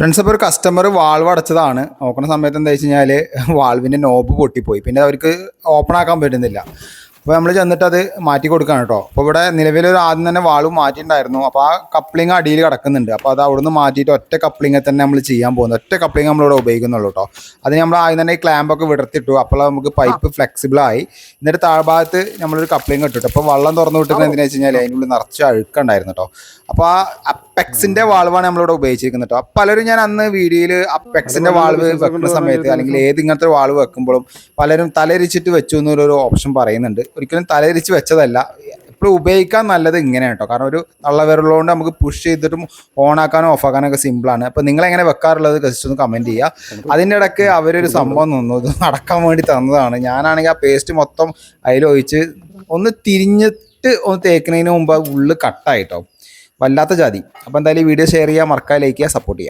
Friends അപ്പോൾ ഒരു customer valve അടച്ചതാണ്. നോക്കുന്ന സമയത്ത് എന്താ വെച്ച് കഴിഞ്ഞാൽ വാൾവിന്റെ നോബ് പൊട്ടിപ്പോയി. പിന്നെ അവർക്ക് ഓപ്പൺ ആക്കാൻ പറ്റുന്നില്ല. അപ്പോൾ നമ്മൾ ചെന്നിട്ട് അത് മാറ്റി കൊടുക്കുകയാണ് കേട്ടോ അപ്പോൾ ഇവിടെ നിലവിലൊരു ആദ്യം തന്നെ വാളും മാറ്റിയിട്ടുണ്ടായിരുന്നു. അപ്പോൾ ആ കപ്ലിംഗ് അടിയിൽ കിടക്കുന്നുണ്ട്. അപ്പോൾ അത് അവിടുന്ന് മാറ്റിയിട്ട് ഒറ്റ കപ്ലിംഗിൽ തന്നെ നമ്മൾ ചെയ്യാൻ പോകുന്നത് ഒറ്റ കപ്ലിംഗ് നമ്മളിവിടെ ഉപയോഗിക്കുന്നുള്ളൂ കേട്ടോ അത് നമ്മൾ ആദ്യം തന്നെ ഈ ക്ലാമ്പൊക്കെ വിടർത്തിട്ടു. അപ്പോൾ നമുക്ക് പൈപ്പ് ഫ്ലെക്സിബിളായി എന്നിട്ട് താഴ്ഭാഗത്ത് നമ്മളൊരു കപ്ലിംഗ് ഇട്ടിട്ടു. അപ്പോൾ വെള്ളം തുറന്നു വിട്ടിരുന്നത് എന്തിനാ വെച്ച് കഴിഞ്ഞാൽ അതിനുള്ളിൽ നിറച്ച് അഴുക്കുണ്ടായിരുന്നു കേട്ടോ അപ്പോൾ ആ അപ്പെക്സിന്റെ വാൾവാണ് നമ്മളിവിടെ ഉപയോഗിച്ചിരിക്കുന്നത് കേട്ടോ പലരും ഞാൻ അന്ന് വീഡിയോയിൽ അപ്പെക്സിന്റെ വാൾവ് വെക്കുന്ന സമയത്ത് അല്ലെങ്കിൽ ഏത് ഇങ്ങനത്തെ വാൾവ് വെക്കുമ്പോഴും പലരും തലരിച്ചിട്ട് വെച്ചു എന്നൊരു ഓപ്ഷൻ പറയുന്നുണ്ട്. ഒരിക്കലും തലയിരിച്ച് വെച്ചതല്ല. ഇപ്പോൾ ഉപയോഗിക്കാൻ നല്ലത് ഇങ്ങനെയാണ് കേട്ടോ കാരണം ഒരു കൊണ്ട് നമുക്ക് പുഷ് ചെയ്തിട്ടും ഓൺ ആക്കാനോ ഓഫ് ആക്കാനോ ഒക്കെ സിമ്പിളാണ് അപ്പോൾ നിങ്ങൾ എങ്ങനെ വെക്കാറുള്ളത്? ജസ്റ്റ് ഒന്ന് കമന്റ് ചെയ്യുക അതിന്റെ ഇടയ്ക്ക് അവരൊരു സംഭവം തന്നു. ഇത് നടക്കാൻ വേണ്ടി തന്നതാണ്. ഞാനാണെങ്കിൽ ആ പേസ്റ്റ് മൊത്തം അതിലൊഴിച്ച് ഒന്ന് തിരിഞ്ഞിട്ട് ഒന്ന് തേക്കുന്നതിന് മുമ്പ് ഉള്ളിൽ കട്ടായിട്ടോ വല്ലാത്ത ജാതി. അപ്പോൾ എന്തായാലും വീഡിയോ ഷെയർ ചെയ്യുക മറക്കാൻ ലൈക്ക് ചെയ്യുക സപ്പോർട്ട് ചെയ്യുക